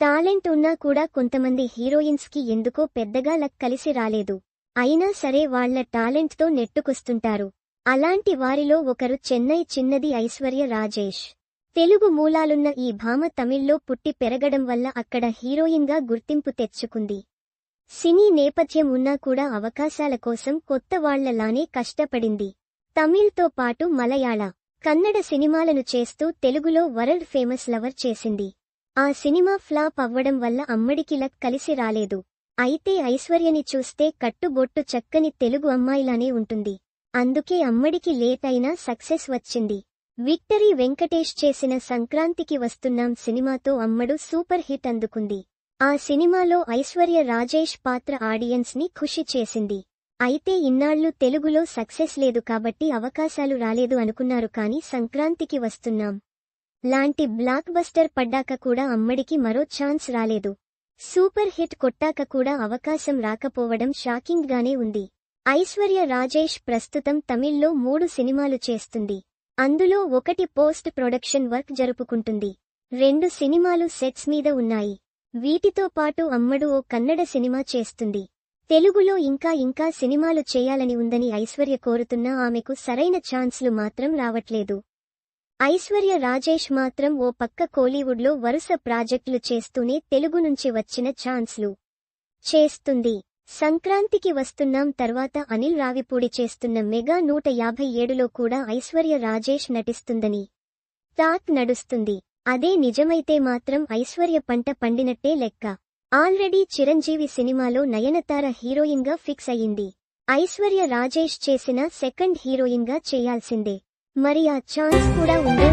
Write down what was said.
Talent ఉన్నా కూడా కొంతమంది హీరోయిన్స్కి ఎందుకో పెద్దగా లక్ కలిసి రాలేదు. అయినా సరే వాళ్ళ టాలెంట్తో నెట్టుకొస్తుంటారు. అలాంటి వారిలో ఒకరు చెన్నై చిన్నది ఐశ్వర్య రాజేష్. తెలుగు మూలాలున్న ఈ భామ తమిళ్ళో పుట్టి పెరగడం వల్ల అక్కడ హీరోయిన్గా గుర్తింపు తెచ్చుకుంది. సినీ నేపథ్యం ఉన్నా కూడా అవకాశాల కోసం కొత్త వాళ్ళలానే కష్టపడింది. తమిళ్తో పాటు మలయాళ కన్నడ సినిమాలను చేస్తూ తెలుగులో వరల్డ్ ఫేమస్ లవర్ చేసింది. ఆ సినిమా ఫ్లాప్ అవ్వడం వల్ల అమ్మడికి లక్ కలిసి రాలేదు. అయితే ఐశ్వర్యని చూస్తే కట్టుబొట్టు చక్కని తెలుగు అమ్మాయిలానే ఉంటుంది. అందుకే అమ్మడికి లేట్ అయినా సక్సెస్ వచ్చింది. విక్టరీ వెంకటేష్ చేసిన సంక్రాంతికి వస్తున్నాం సినిమాతో అమ్మడు సూపర్ హిట్ అందుకుంది. ఆ సినిమాలో ఐశ్వర్య రాజేష్ పాత్ర ఆడియన్స్ని ఖుషి చేసింది. అయితే ఇన్నాళ్ళు తెలుగులో సక్సెస్ లేదు కాబట్టి అవకాశాలు రాలేదు అనుకున్నారు కాని సంక్రాంతికి వస్తున్నాం. లాంటి బ్లాక్ బస్టర్ పడ్డాక కూడా అమ్మడికి మరో ఛాన్స్ రాలేదు. సూపర్ హిట్ కొట్టాక కూడా అవకాశం రాకపోవడం షాకింగ్ గానే ఉంది. ఐశ్వర్య రాజేష్ ప్రస్తుతం తమిళ్ళో మూడు సినిమాలు చేస్తుంది. అందులో ఒకటి పోస్ట్ ప్రొడక్షన్ వర్క్ జరుపుకుంటుంది. రెండు సినిమాలు సెట్స్ మీద ఉన్నాయి. వీటితో పాటు అమ్మడు ఓ కన్నడ సినిమా చేస్తుంది. తెలుగులో ఇంకా ఇంకా సినిమాలు చేయాలని ఉందని ఐశ్వర్య కోరుతున్నా ఆమెకు సరైన ఛాన్స్లు మాత్రం రావట్లేదు. ఐశ్వర్య రాజేష్ మాత్రం ఓ పక్క కోలీవుడ్లో వరుస ప్రాజెక్టులు చేస్తూనే తెలుగు నుంచి వచ్చిన ఛాన్స్లు చేస్తుంది. సంక్రాంతికి వస్తున్నాం తర్వాత అనిల్ రావిపూడి చేస్తున్న మెగా నూట యాభై ఏడులో కూడా ఐశ్వర్య రాజేష్ నటిస్తుందని టాక్ నడుస్తుంది. అదే నిజమైతే మాత్రం ఐశ్వర్య పంట పండినట్టే లెక్క. ఆల్రెడీ చిరంజీవి సినిమాలో నయనతార హీరోయిన్గా ఫిక్స్ అయింది ఐశ్వర్య రాజేష్ చేసిన సెకండ్ హీరోయిన్గా చేయాల్సిందే. మరి ఆ ఛాన్స్ కూడా ఉందో